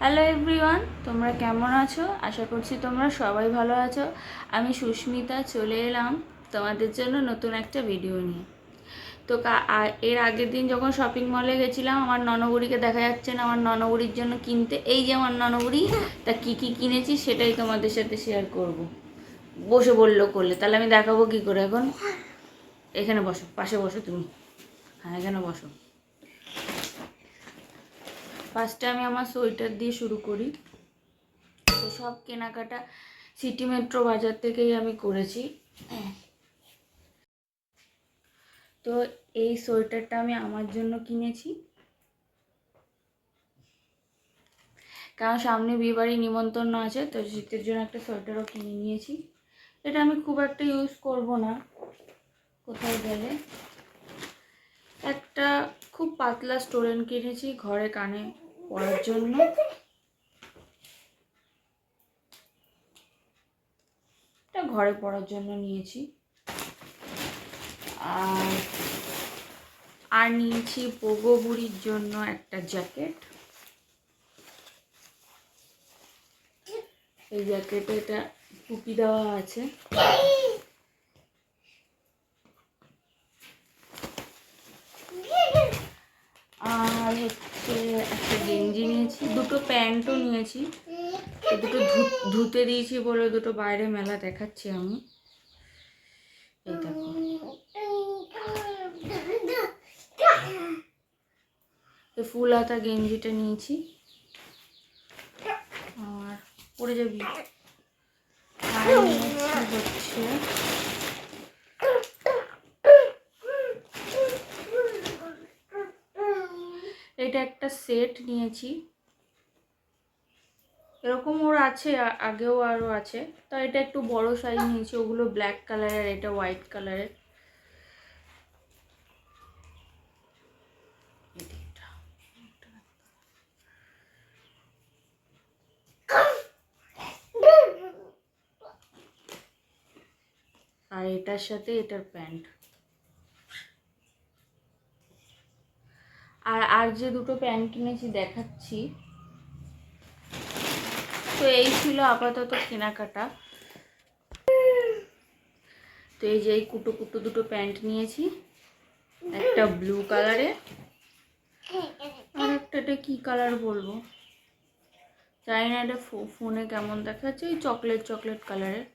Hello everyone তোমরা কেমন আছো? আশা করছি তোমরা সবাই ভালো আছো। আমি সুস্মিতা, চলে এলাম তোমাদের জন্য নতুন একটা ভিডিও নিয়ে। তো এর আগের দিন যখন শপিং মলে গেছিলাম, আমার ননবুড়িকে দেখা যাচ্ছে না। আমার ননবুড়ির জন্য কিনতে, এই যে আমার ননবুড়ি, তা কী কী কিনেছি সেটাই তোমাদের সাথে শেয়ার করব। বসে বলল করলে। তাহলে আমি দেখাবো কী করে এখন? এখানে বসো, পাশে বসো তুমি। হ্যাঁ এখানে বসো। ফার্স্টে আমি আমার সোয়েটার দিয়ে শুরু করি। তো সব কেনাকাটা সিটি মেট্রো বাজার থেকেই আমি করেছি। তো এই সোয়েটারটা আমি আমার জন্য কিনেছি। কারণ সামনে বিয়েবাড়ি নিমন্ত্রণ আছে, তো শীতের জন্য একটা সোয়েটারও কিনে নিয়েছি। এটা আমি খুব একটা ইউজ করব না, কোথাও গেলে। একটা খুব পাতলা স্টোরেন কিনেছি, ঘরে কানে পরার জন্য। এটা ঘরে পরার জন্য নিয়েছি। আর আর নিয়েছি পোগো বুড়ির জন্য একটা জ্যাকেট। এই জ্যাকেটে এটা টুপি দেওয়া আছে। আর হচ্ছে একটা গেঞ্জি নিয়েছি, দুটো প্যান্টও নিয়েছি। দুটো ধুতে দিয়েছি বলে দুটো বাইরে মেলা দেখাচ্ছি আমি। ফুল হাতা গেঞ্জিটা নিয়েছি। আর পরে যাবি। হচ্ছে এটা একটা সেট নিয়েছি। এরকম ওর আছে আগেও আরও আছে। তো এটা একটু বড় সাইজ নিয়েছি, ওগুলো ব্ল্যাক কালারের এটা হোয়াইট কালারের আর এটার সাথে এটার প্যান্ট। আর আর যে দুটো প্যান্ট কিনেছি দেখাচ্ছি। তো এই ছিল আপাতত কেনাকাটা। তো এই যে এই কুটো কুটো দুটো প্যান্ট নিয়েছি, একটা ব্লু কালারে। আর একটা এটা কী কালার বলব? জানি না এটা ফোনে কেমন দেখাচ্ছে ওই চকলেট চকলেট কালারের।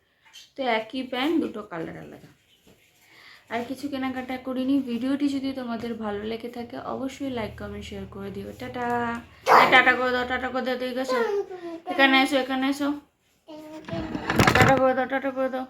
তো একই প্যান্ট, দুটো কালার আলাদা। আর কিছু কেনাকাটা করিনি। ভিডিওটি যদি তোমাদের ভালো লেগে থাকে, অবশ্যই লাইক কমেন্ট শেয়ার করে দিও টাটা। টাটা করে দাও, টাটা করে দাও এখানে এসো এখানে এসো। টাটা করে দাও, টাটা করে দাও।